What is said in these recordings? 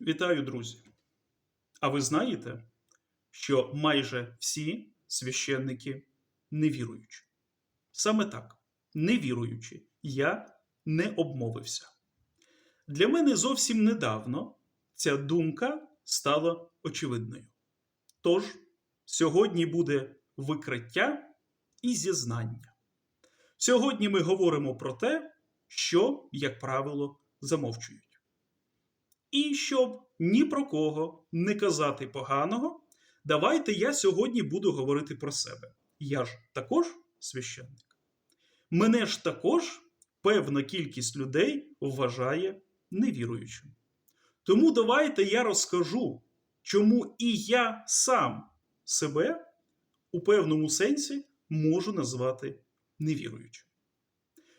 Вітаю, друзі! А ви знаєте, що майже всі священники невіруючі? Саме так, невіруючі, я не обмовився. Для мене зовсім недавно ця думка стала очевидною. Тож, сьогодні буде викриття і зізнання. Сьогодні ми говоримо про те, що, як правило, замовчують. І щоб ні про кого не казати поганого, давайте я сьогодні буду говорити про себе. Я ж також священник. Мене ж також певна кількість людей вважає невіруючим. Тому давайте я розкажу, чому і я сам себе у певному сенсі можу назвати невіруючим.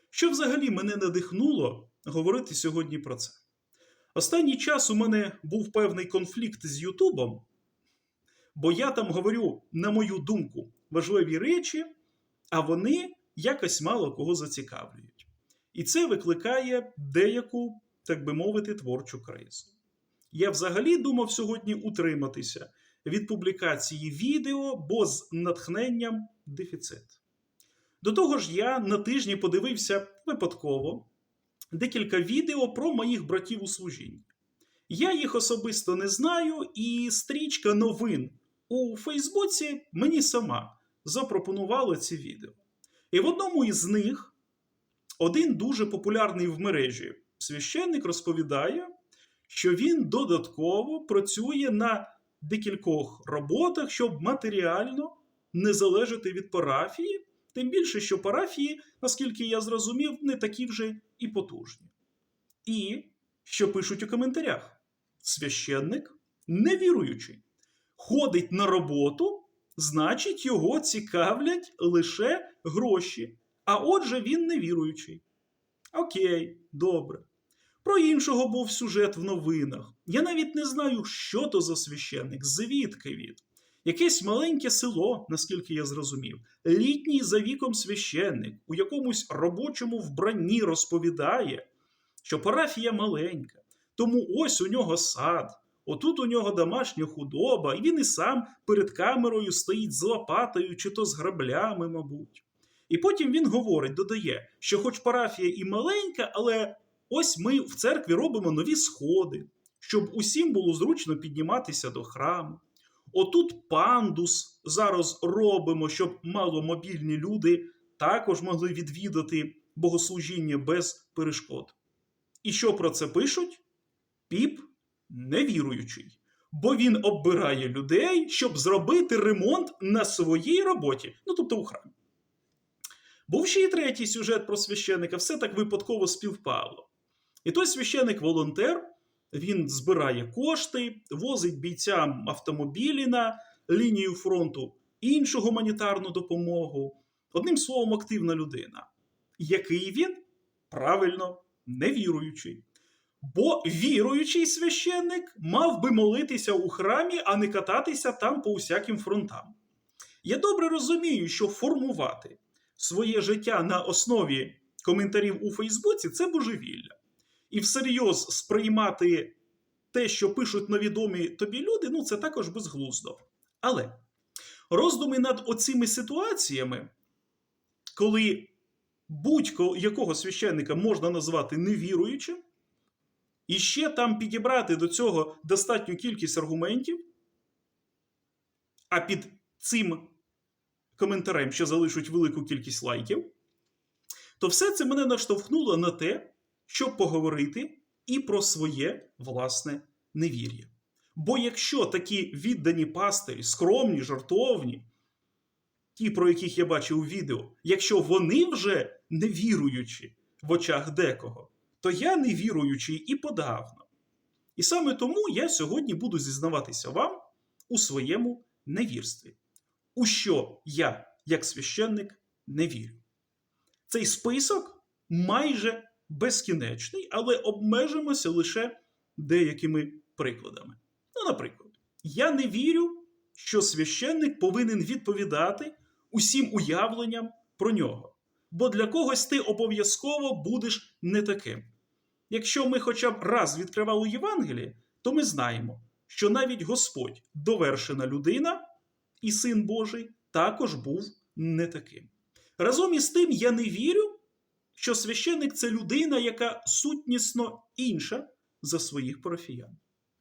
Що взагалі мене надихнуло говорити сьогодні про це? Останній час у мене був певний конфлікт з Ютубом, бо я там говорю, на мою думку, важливі речі, а вони якось мало кого зацікавлюють. І це викликає деяку, так би мовити, творчу кризу. Я взагалі думав сьогодні утриматися від публікації відео, бо з натхненням дефіцит. До того ж, я на тижні подивився випадково декілька відео про моїх братів у служінні. Я їх особисто не знаю, і стрічка новин у Фейсбуці мені сама запропонувала ці відео. І в одному із них один дуже популярний в мережі священник розповідає, що він додатково працює на декількох роботах, щоб матеріально не залежати від парафії, тим більше, що парафії, наскільки я зрозумів, не такі вже і потужні. І що пишуть у коментарях: священник невіруючий, ходить на роботу, значить, його цікавлять лише гроші. А отже, він невіруючий. Окей, добре. Про іншого був сюжет в новинах. Я навіть не знаю, що то за священник, звідки він. Якесь маленьке село, наскільки я зрозумів, літній за віком священник у якомусь робочому вбранні розповідає, що парафія маленька, тому ось у нього сад, отут у нього домашня худоба, і він і сам перед камерою стоїть з лопатою чи то з граблями, мабуть. І потім він говорить, додає, що хоч парафія і маленька, але ось ми в церкві робимо нові сходи, щоб усім було зручно підніматися до храму. Отут пандус зараз робимо, щоб маломобільні люди також могли відвідати богослужіння без перешкод. І що про це пишуть? Піп невіруючий, бо він оббирає людей, щоб зробити ремонт на своїй роботі, ну тобто у храмі. Був ще й третій сюжет про священника, все так випадково співпало. І той священик-волонтер він збирає кошти, возить бійцям автомобілі на лінію фронту, іншу гуманітарну допомогу. Одним словом, активна людина. Який він? Правильно, невіруючий. Бо віруючий священник мав би молитися у храмі, а не кататися там по усяким фронтам. Я добре розумію, що формувати своє життя на основі коментарів у Фейсбуці це божевілля. І всерйоз сприймати те, що пишуть невідомі тобі люди, ну це також безглуздо. Але роздуми над оцими ситуаціями, коли будь-якого священника можна назвати невіруючим, і ще там підібрати до цього достатню кількість аргументів, а під цим коментарем ще залишуть велику кількість лайків, то все це мене наштовхнуло на те, щоб поговорити і про своє власне невір'я. Бо якщо такі віддані пастирі, скромні, жартовні, ті, про яких я бачив у відео, якщо вони вже не віруючі в очах декого, то я не віруючий і подавно. І саме тому я сьогодні буду зізнаватися вам у своєму невірстві, у що я, як священник, не вірю. Цей список майже безкінечний, але обмежимося лише деякими прикладами. Ну, наприклад, я не вірю, що священник повинен відповідати усім уявленням про нього. Бо для когось ти обов'язково будеш не таким. Якщо ми хоча б раз відкривали Євангеліє, то ми знаємо, що навіть Господь, довершена людина і Син Божий, також був не таким. Разом із тим, я не вірю, що священник це людина, яка сутнісно інша за своїх парафіян.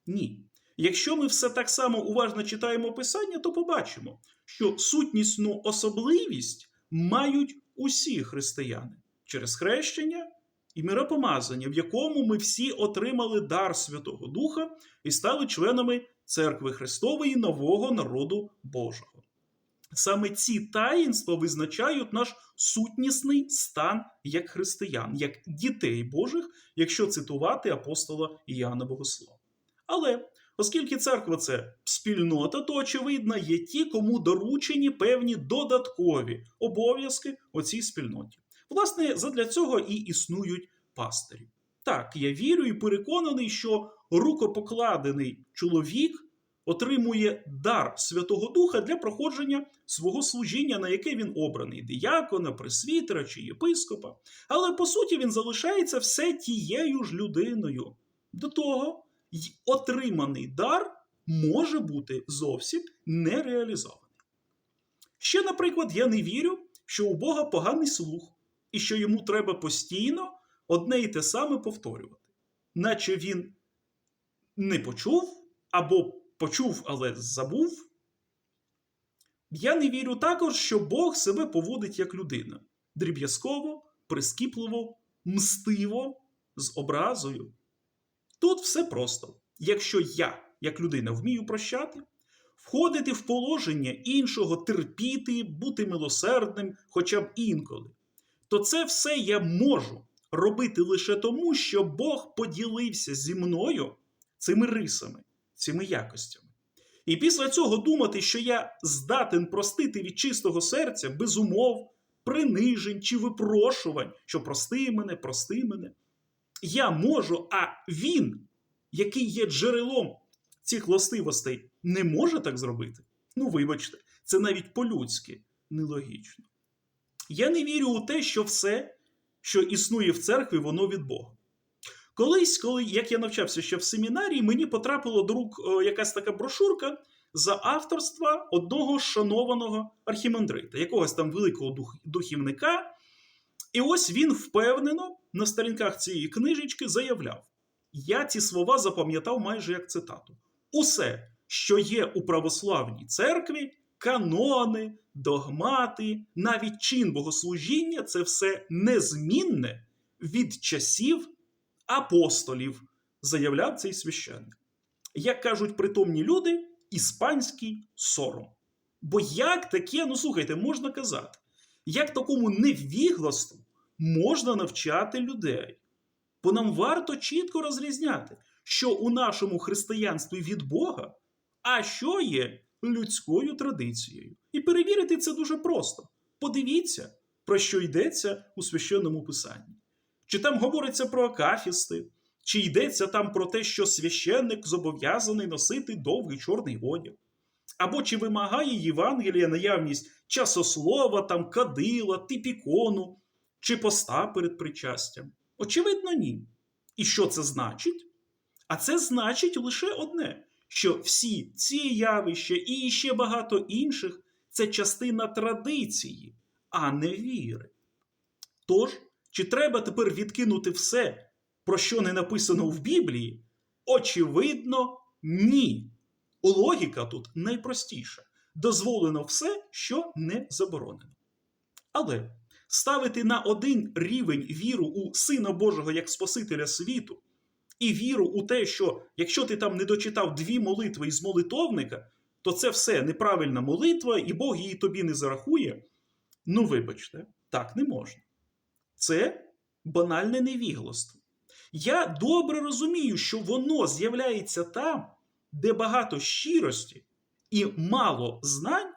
Ні. Якщо ми все так само уважно читаємо Писання, то побачимо, що сутнісну особливість мають усі християни через хрещення і миропомазання, в якому ми всі отримали дар Святого Духа і стали членами Церкви Христової нового народу Божого. Саме ці таїнства визначають наш сутнісний стан як християн, як дітей Божих, якщо цитувати апостола Іоанна Богослова. Але оскільки церква це спільнота, то очевидно є ті, кому доручені певні додаткові обов'язки у цій спільноті. Власне, задля цього і існують пастирі. Так, я вірю і переконаний, що рукопокладений чоловік отримує дар Святого Духа для проходження свого служіння, на яке він обраний диякона, пресвітера чи єпископа. Але по суті він залишається все тією ж людиною. До того й отриманий дар може бути зовсім не реалізований. Ще, наприклад, я не вірю, що у Бога поганий слух, і що йому треба постійно одне і те саме повторювати, наче він не почув або почув, але забув. Я не вірю також, що Бог себе поводить як людина дріб'язково, прискіпливо, мстиво, з образою. Тут все просто. Якщо я, як людина, вмію прощати, входити в положення іншого, терпіти, бути милосердним хоча б інколи, то це все я можу робити лише тому, що Бог поділився зі мною цими рисами, цими якостями. І після цього думати, що я здатен простити від чистого серця без умов, принижень чи випрошувань, що прости мене, прости мене. Я можу, а він, який є джерелом цих властивостей, не може так зробити. Ну, вибачте, це навіть по-людськи нелогічно. Я не вірю у те, що все, що існує в церкві, воно від Бога. Колись, коли як я навчався ще в семінарії, мені потрапила до рук о, якась така брошурка за авторства одного шанованого архімандрита, якогось там великого дух, духівника. І ось він впевнено на сторінках цієї книжечки заявляв: Я ці слова запам'ятав майже як цитату: Усе, що є у православній церкві, канони, догмати, навіть чин богослужіння це все незмінне від часів апостолів, заявляв цей священник. Як кажуть притомні люди, іспанський сором. Бо як таке, ну слухайте, можна казати, як такому невігластву можна навчати людей? Бо нам варто чітко розрізняти, що у нашому християнстві від Бога, а що є людською традицією. І перевірити це дуже просто. Подивіться, про що йдеться у священному писанні. Чи там говориться про акафісти, чи йдеться там про те, що священник зобов'язаний носити довгий чорний одяг? Або чи вимагає Євангелія наявність часослова, там, кадила, типікону, чи поста перед причастям? Очевидно, ні. І що це значить? А це значить лише одне: що всі ці явища і ще багато інших це частина традиції, а не віри. Тож, чи треба тепер відкинути все, про що не написано в Біблії? Очевидно, ні. Логіка тут найпростіша. Дозволено все, що не заборонено. Але ставити на один рівень віру у Сина Божого як Спасителя світу, і віру у те, що якщо ти там не дочитав дві молитви із молитовника, то це все неправильна молитва, і Бог її тобі не зарахує. Ну, вибачте, так не можна. Це банальне невігластво. Я добре розумію, що воно з'являється там, де багато щирості і мало знань,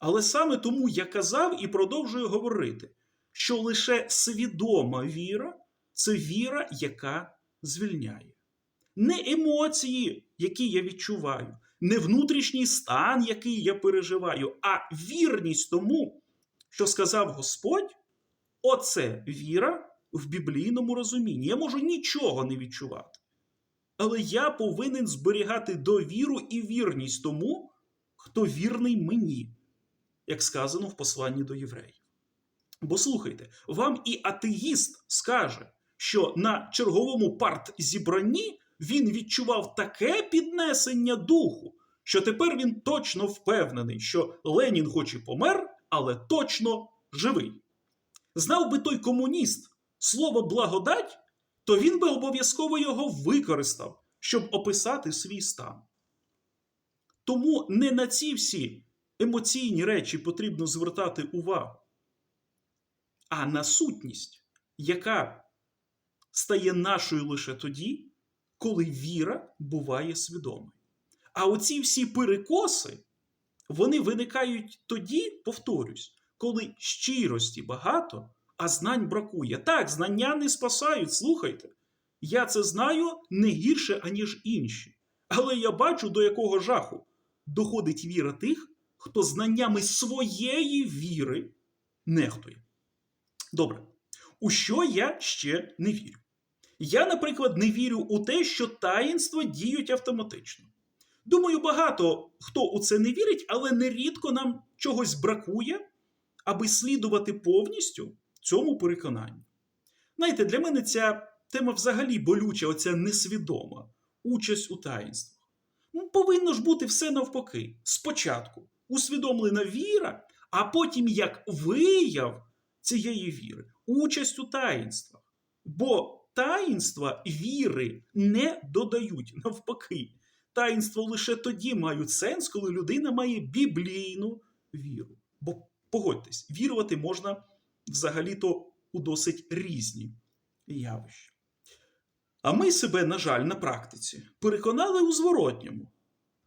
але саме тому я казав і продовжую говорити, що лише свідома віра це віра, яка звільняє. Не емоції, які я відчуваю, не внутрішній стан, який я переживаю, а вірність тому, що сказав Господь, оце віра в біблійному розумінні. Я можу нічого не відчувати. Але я повинен зберігати довіру і вірність тому, хто вірний мені, як сказано в посланні до євреїв. Бо слухайте, вам і атеїст скаже, що на черговому партзібранні він відчував таке піднесення духу, що тепер він точно впевнений, що Ленін хоч і помер, але точно живий. Знав би той комуніст слово благодать, то він би обов'язково його використав, щоб описати свій стан. Тому не на ці всі емоційні речі потрібно звертати увагу, а на сутність, яка стає нашою лише тоді, коли віра буває свідомою. А оці всі перекоси, вони виникають тоді, повторюсь, коли щирості багато, а знань бракує. Так, знання не спасають, слухайте. Я це знаю не гірше, аніж інші. Але я бачу, до якого жаху доходить віра тих, хто знаннями своєї віри нехтує. Добре, у що я ще не вірю? Я, наприклад, не вірю у те, що таїнства діють автоматично. Думаю, багато хто у це не вірить, але нерідко нам чогось бракує, аби слідувати повністю цьому переконанню. Знаєте, для мене ця тема взагалі болюча, оця несвідома участь у таїнствах. Ну, повинно ж бути все навпаки. Спочатку усвідомлена віра, а потім як вияв цієї віри, участь у таїнствах. Бо таїнства віри не додають навпаки. Таїнства лише тоді мають сенс, коли людина має біблійну віру. Бо погодьтесь, вірувати можна взагалі-то у досить різні явища. А ми себе, на жаль, на практиці переконали у зворотньому.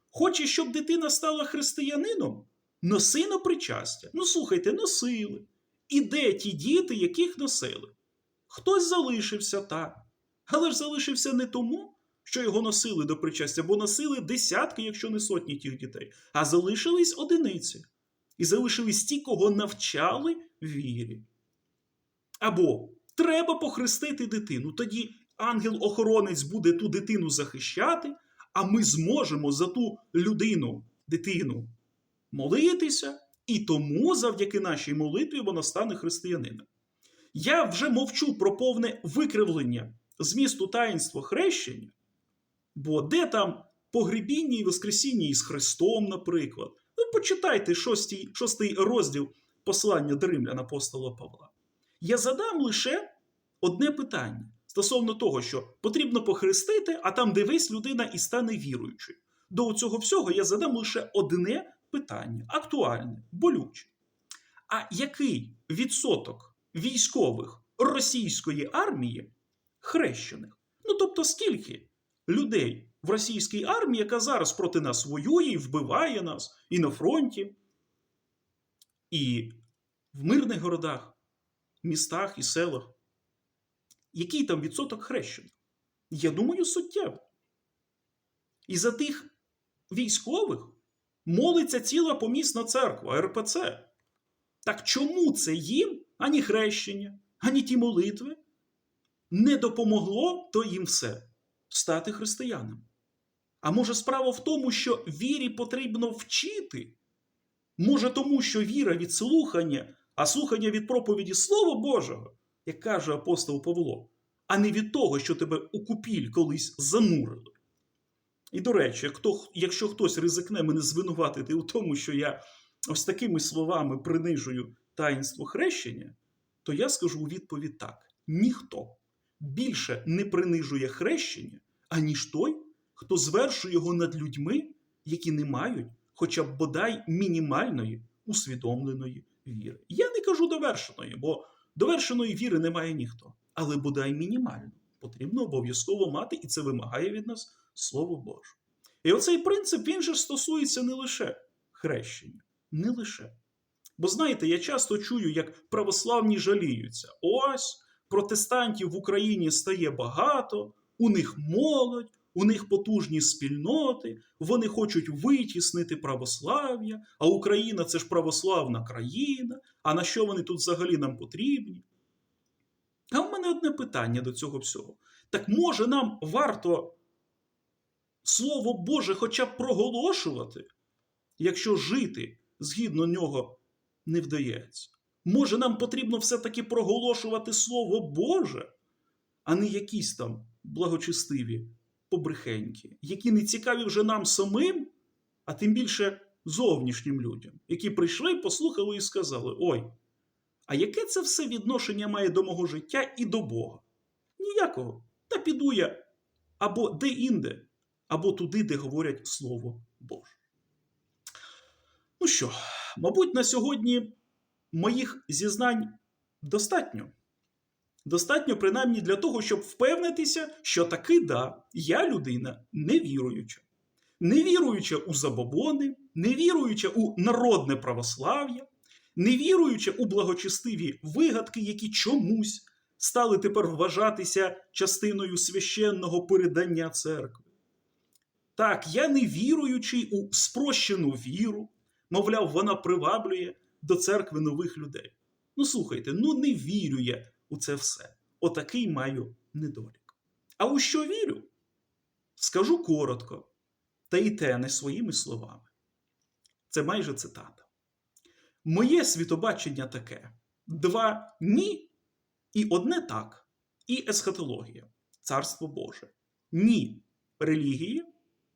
Хочеш, щоб дитина стала християнином? Носи на причастя. Ну, слухайте, носили. І де ті діти, яких носили? Хтось залишився так. Але ж залишився не тому, що його носили до причастя, бо носили десятки, якщо не сотні тих дітей, а залишились одиниці. І залишились ті, кого навчали вірі. Або треба похрестити дитину. Тоді ангел-охоронець буде ту дитину захищати, а ми зможемо за ту людину, дитину, молитися, і тому завдяки нашій молитві вона стане християнином. Я вже мовчу про повне викривлення змісту таїнства хрещення, бо де там погребіння і Воскресіння із Христом, наприклад. Почитайте шостий, шостий розділ послання до римлян апостола Павла. Я задам лише одне питання стосовно того, що потрібно похрестити, а там дивись, людина і стане віруючою. До цього всього я задам лише одне питання, актуальне, болюче. А який відсоток військових російської армії хрещених? Ну тобто, скільки людей в російській армії, яка зараз проти нас воює і вбиває нас і на фронті, і в мирних городах, містах і селах? Який там відсоток хрещених? Я думаю, суттєво. І за тих військових молиться ціла помісна церква РПЦ. Так чому це їм ані хрещення, ані ті молитви не допомогло то їм все стати християнами? А може, справа в тому, що вірі потрібно вчити? Може, тому, що віра від слухання, а слухання від проповіді Слова Божого, як каже апостол Павло, а не від того, що тебе у купіль колись занурили. І до речі, якщо хтось ризикне мене звинуватити у тому, що я ось такими словами принижую таїнство хрещення, то я скажу у відповідь так: ніхто більше не принижує хрещення, аніж той, хто звершує його над людьми, які не мають хоча б бодай мінімальної усвідомленої віри. Я не кажу довершеної, бо довершеної віри немає ніхто. Але бодай мінімально потрібно обов'язково мати, і це вимагає від нас Слово Боже. І оцей принцип він же стосується не лише хрещення, не лише. Бо знаєте, я часто чую, як православні жаліються. Ось протестантів в Україні стає багато, у них молодь, у них потужні спільноти, вони хочуть витіснити православ'я, а Україна це ж православна країна. А на що вони тут взагалі нам потрібні? А в мене одне питання до цього всього. Так може нам варто Слово Боже хоча б проголошувати, якщо жити згідно нього не вдається. Може, нам потрібно все-таки проголошувати Слово Боже, а не якісь там благочестиві побрехеньки, які не цікаві вже нам самим, а тим більше зовнішнім людям, які прийшли, послухали і сказали: Ой, а яке це все відношення має до мого життя і до Бога? Ніякого. Та піду я або де-інде, або туди, де говорять Слово Боже. Ну що, мабуть, на сьогодні моїх зізнань достатньо. Достатньо, принаймні, для того, щоб впевнитися, що таки да, я людина невіруюча. Невіруюча у забобони, невіруюча у народне православ'я, невіруюча у благочестиві вигадки, які чомусь стали тепер вважатися частиною священного передання церкви. Так, я не віруючий у спрощену віру, мовляв, вона приваблює до церкви нових людей. Ну, слухайте, ну не вірю я у це все. Отакий маю недолік. А у що вірю? Скажу коротко, та й те не своїми словами. Це майже цитата. Моє світобачення таке: два ні і одне так, і есхатологія, царство Боже. Ні релігії,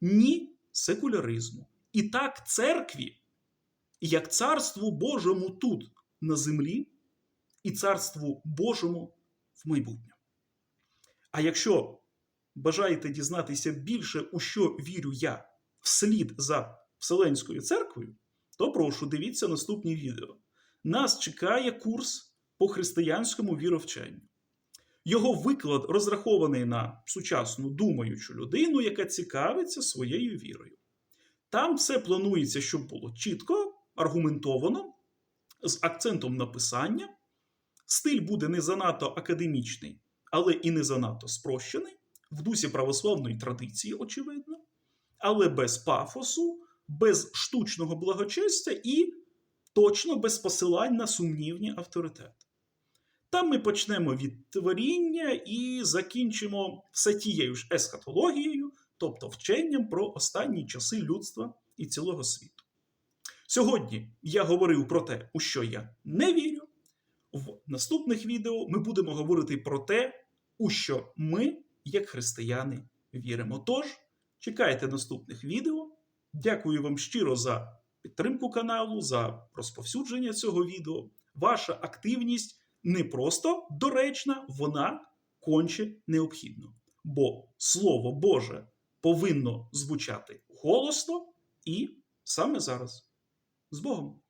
ні секуляризму. І так церкві, як царству Божому тут на землі, і царству Божому в майбутньому. А якщо бажаєте дізнатися більше, у що вірю я вслід за Вселенською церквою, то прошу дивіться наступні відео. Нас чекає курс по християнському віровченню. Його виклад розрахований на сучасну думаючу людину, яка цікавиться своєю вірою. Там все планується, щоб було чітко, аргументовано, з акцентом на писання. Стиль буде не занадто академічний, але і не занадто спрощений, в дусі православної традиції, очевидно, але без пафосу, без штучного благочестя і точно без посилань на сумнівні авторитети. Там ми почнемо від творіння і закінчимо все тією ж есхатологією, тобто вченням про останні часи людства і цілого світу. Сьогодні я говорив про те, у що я не вірю. Наступних відео ми будемо говорити про те, у що ми, як християни, віримо. Тож, чекайте наступних відео. Дякую вам щиро за підтримку каналу, за розповсюдження цього відео. Ваша активність не просто доречна, вона конче необхідна. Бо Слово Боже повинно звучати голосно і саме зараз. З Богом!